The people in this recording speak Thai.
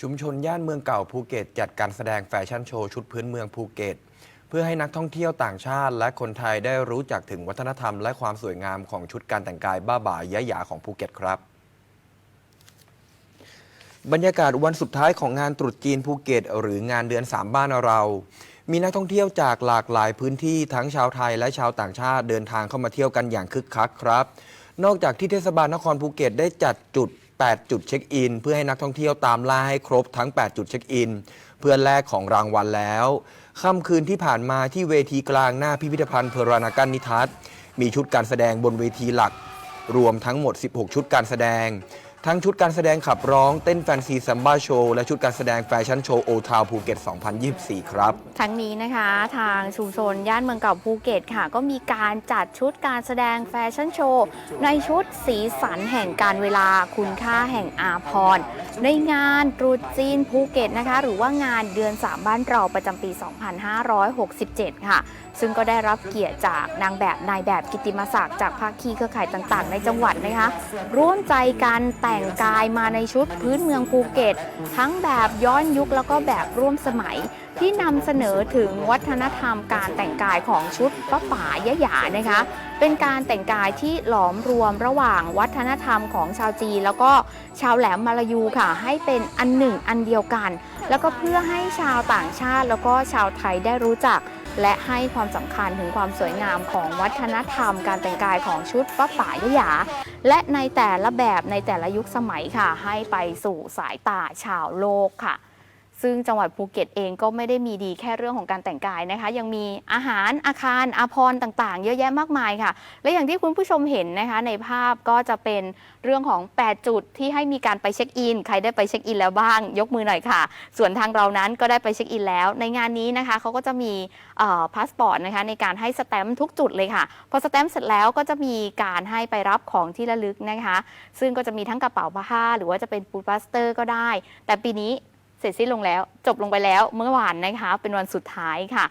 ชุมชนย่านเมืองเก่าภูเก็ต จัดการแสดงแฟชั่นโชว์ชุดพื้นเมืองภูเก็ต เพื่อให้นักท่องเที่ยวต่างชาติ และคนไทยได้รู้จักถึงวัฒนธรรมและความสวยงามของชุดการแต่งกายบ้าบ่ายยะหยาของภูเก็ตครับ บรรยากาศวันสุดท้ายของงานตรุษจีนภูเก็ต หรืองานเดือน 3 บ้านเรา มีนักท่องเที่ยวจากหลากหลายพื้นที่ทั้งชาวไทยและชาวต่างชาติเดินทางเข้ามาเที่ยวกันอย่างคึกคักครับ นอกจากที่เทศบาลนครภูเก็ตได้จัดจุด 8 จุดเช็คอิน เพื่อให้นักท่องเที่ยวตามล่าให้ครบทั้ง 8 จุดเช็คอิน เพื่อแลกของรางวัลแล้วค่ำคืนที่ผ่านมาที่เวทีกลางหน้าพิพิธภัณฑ์เพรานากันนิทัศน์มีชุดการแสดงบนเวทีหลัก รวมทั้งหมด 16 ชุดการแสดง ทั้งชุดการแสดงขับร้องเต้นแฟนซีซัมบ้าโชว์และชุดการแสดงแฟชั่นโชว์โอทาวภูเก็ต 2024 ครับ ทั้งนี้นะคะทางชุมชนย่านเมืองเก่าภูเก็ตค่ะ ก็มีการจัดชุดการแสดงแฟชั่นโชว์ ในชุดสีสันแห่งการเวลาคุณค่าแห่งอาพรณ์ในงานตรุษจีนภูเก็ตนะคะ หรือว่างานเดือน3บ้านเราประจำปี 2567 ค่ะ ซึ่งก็ได้รับเกียรติจากนางแบบนายแบบกิตติมศักดิ์จากภาคีเครือข่ายต่าง ๆ ในจังหวัดนะคะ ร่วมใจกันแต่แต่งกายมาในชุดพื้นเมืองภูเก็ต ทั้งแบบย้อนยุคแล้วก็แบบร่วมสมัย ที่นำเสนอถึงวัฒนธรรมการแต่งกายของชุดป้าป่ายะหยานะคะ เป็นการแต่งกายที่หลอมรวมระหว่างวัฒนธรรมของชาวจีนแล้วก็ชาวแหลมมาลายูค่ะ ให้เป็นอันหนึ่งอันเดียวกัน แล้วก็เพื่อให้ชาวต่างชาติแล้วก็ชาวไทยได้รู้จัก และให้ความสำคัญถึงความสวยงามของวัฒนธรรม การแต่งกายของชุดป้าป่ายะหยา และในแต่ละแบบในแต่ละยุคสมัยค่ะ ให้ไปสู่สายตาชาวโลกค่ะ ซึ่งจังหวัดภูเก็ตเองก็ไม่ได้มีดีแค่เรื่องของการแต่งกายนะคะ ยังมีอาหารอาคารอาพรต่างๆ เยอะแยะมากมายค่ะ และอย่างที่คุณผู้ชมเห็นนะคะ ในภาพก็จะเป็นเรื่องของ 8 จุดที่ให้มีการไปเช็คอิน ใครได้ไปเช็คอินแล้วบ้าง ยกมือหน่อยค่ะ ส่วนทางเรานั้นก็ได้ไปเช็คอินแล้ว ในงานนี้นะคะเขาก็จะมีพาสปอร์ตนะคะในการให้สแตมป์ทุกจุดเลยค่ะพอสแตมป์เสร็จแล้วก็จะมีการให้ไปรับของที่ระลึกนะคะ ซึ่งก็จะมีทั้งกระเป๋าผ้าหรือว่าจะเป็นฟูดบัสเตอร์ก็ได้ แต่ปีนี้ เสร็จสิ้นลงแล้ว จบลงไปแล้วเมื่อวานนะคะ เป็นวันสุดท้ายค่ะ